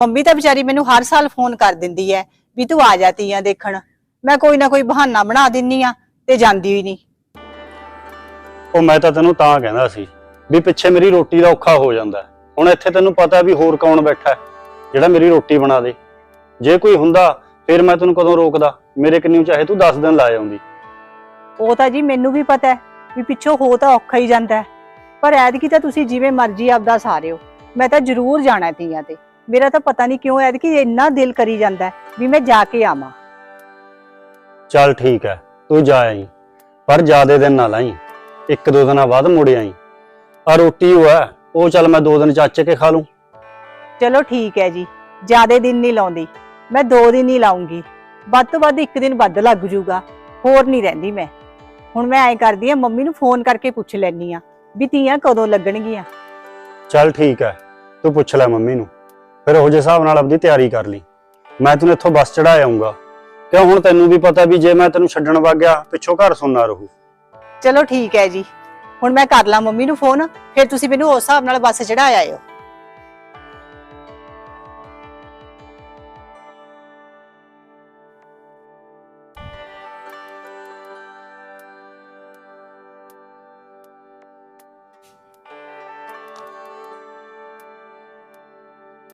Mummy ਤਾਂ ਵਿਚਾਰੀ ਮੈਨੂੰ ਹਰ ਸਾਲ ਫੋਨ ਕਰ ਦਿੰਦੀ ਐ ਵੀ ਤੂੰ ਆ ਜਾ ਤੀਆਂ ਦੇਖਣ। ਮੈਂ ਕੋਈ ਨਾ ਕੋਈ ਬਹਾਨਾ ਬਣਾ ਦਿੰਨੀ ਆ ਤੇ ਜਾਂਦੀ ਹੀ ਨਹੀਂ। ਉਹ ਮੈਂ ਤਾਂ ਤੈਨੂੰ ਤਾਂ ਕਹਿੰਦਾ ਸੀ ਵੀ ਪਿੱਛੇ ਮੇਰੀ ਰੋਟੀ ਦਾ ਔਖਾ ਹੋ ਜਾਂਦਾ। ਹੈ। ਹੁਣ ਇੱਥੇ ਤੈਨੂੰ ਪਤਾ ਵੀ ਹੋਰ ਕੌਣ ਬੈਠਾ ਹੈ, ਜਿਹੜਾ ਮੇਰੀ ਰੋਟੀ ਬਣਾ ਦੇ। ਜੇ ਕੋਈ ਹੁੰਦਾ ਫਿਰ ਮੈਂ ਤੈਨੂੰ ਕਦੋਂ ਰੋਕਦਾ? ਮੇਰੇ ਕਿੰਨੀ ਚਾਹੇ ਤੂੰ 10 ਦਿਨ ਲਾ ਆਉਂਦੀ। ਉਹ ਤਾਂ ਜੀ ਮੈਨੂੰ ਵੀ ਪਤਾ ਹੈ ਵੀ ਪਿੱਛੋਂ ਹੋ ਤਾਂ ਔਖਾ ਹੀ ਜਾਂਦਾ ਹੈ। ਪਰ ਐਤਕੀ ਤਾਂ ਤੁਸੀਂ ਜਿਵੇਂ ਮਰਜ਼ੀ ਆਪਦਾ ਸਾਰਿਓ ਮੈਂ ਤਾਂ ਜ਼ਰੂਰ ਜਾਣਾ ਤੀਆਂ ਤੇ। ਮੇਰਾ ਤਾਂ ਪਤਾ ਨਹੀਂ ਕਿਉਂ ਐਤਕੀ ਇੰਨਾ ਦਿਲ ਕਰੀ ਜਾਂਦਾ ਹੈ ਵੀ ਮੈਂ ਜਾ ਕੇ ਆਵਾਂ। ਚੱਲ ਠੀਕ ਹੈ ਤੂੰ ਜਾ ਆਈ ਪਰ ਜਿਆਦੇ ਦਿਨ ਨਾ ਲਾਈ ਇੱਕ ਦੋ ਦਿਨਾਂ ਬਾਅਦ ਮੁੜ ਆਈ। ਆ ਰੋਟੀ ਉਹ ਹੈ ਉਹ ਚੱਲ ਮੈਂ ਦੋ ਦਿਨ ਚੱਚ ਕੇ ਖਾ ਲੂੰ। ਚਲੋ ਠੀਕ ਹੈ ਜੀ ਜਿਆਦੇ ਦਿਨ ਨਹੀਂ ਲਾਉਂਦੀ ਮੈਂ ਦੋ ਦਿਨ ਹੀ ਲਾਉਂਗੀ ਵੱਧ ਤੋਂ ਵੱਧ ਇੱਕ ਦਿਨ ਵੱਧ ਲੱਗ ਜੂਗਾ ਹੋਰ ਨਹੀਂ ਰਹਿੰਦੀ ਮੈਂ। ਹੁਣ ਮੈਂ ਐਂ ਕਰਦੀ ਆ ਮੰਮੀ ਨੂੰ ਫੋਨ ਕਰਕੇ ਪੁੱਛ ਲੈਣੀ ਆ ਵੀ ਤੀਆਂ ਕਦੋਂ ਲੱਗਣਗੀਆਂ। ਚੱਲ ਠੀਕ ਹੈ ਤੂੰ ਪੁੱਛ ਲੈ ਮੰਮੀ ਨੂੰ। ਫਿਰ ਉਹ ਜਿਹੇ ਹਿਸਾਬ ਨਾਲ ਆਪਦੀ ਤਿਆਰੀ ਕਰ ਲਈ। ਮੈਂ ਤੈਨੂੰ ਇੱਥੋਂ ਬੱਸ ਚੜਾ ਆਉਂਗਾ ਕਿਉਂ ਹੁਣ ਤੈਨੂੰ ਵੀ ਪਤਾ ਵੀ ਜੇ ਮੈਂ ਤੈਨੂੰ ਛੱਡਣ ਵਗ ਗਿਆ ਪਿੱਛੋਂ ਘਰ ਸੁਣਨਾ ਰਹੂ। ਚਲੋ ਠੀਕ ਹੈ ਜੀ। ਹੁਣ ਮੈਂ ਕਰ ਲਾਂ ਮੰਮੀ ਨੂੰ ਫੋਨ, ਫਿਰ ਤੁਸੀਂ ਮੈਨੂੰ ਉਸ ਹਿਸਾਬ ਨਾਲ ਬੱਸ ਚੜਾ ਆਇਓ।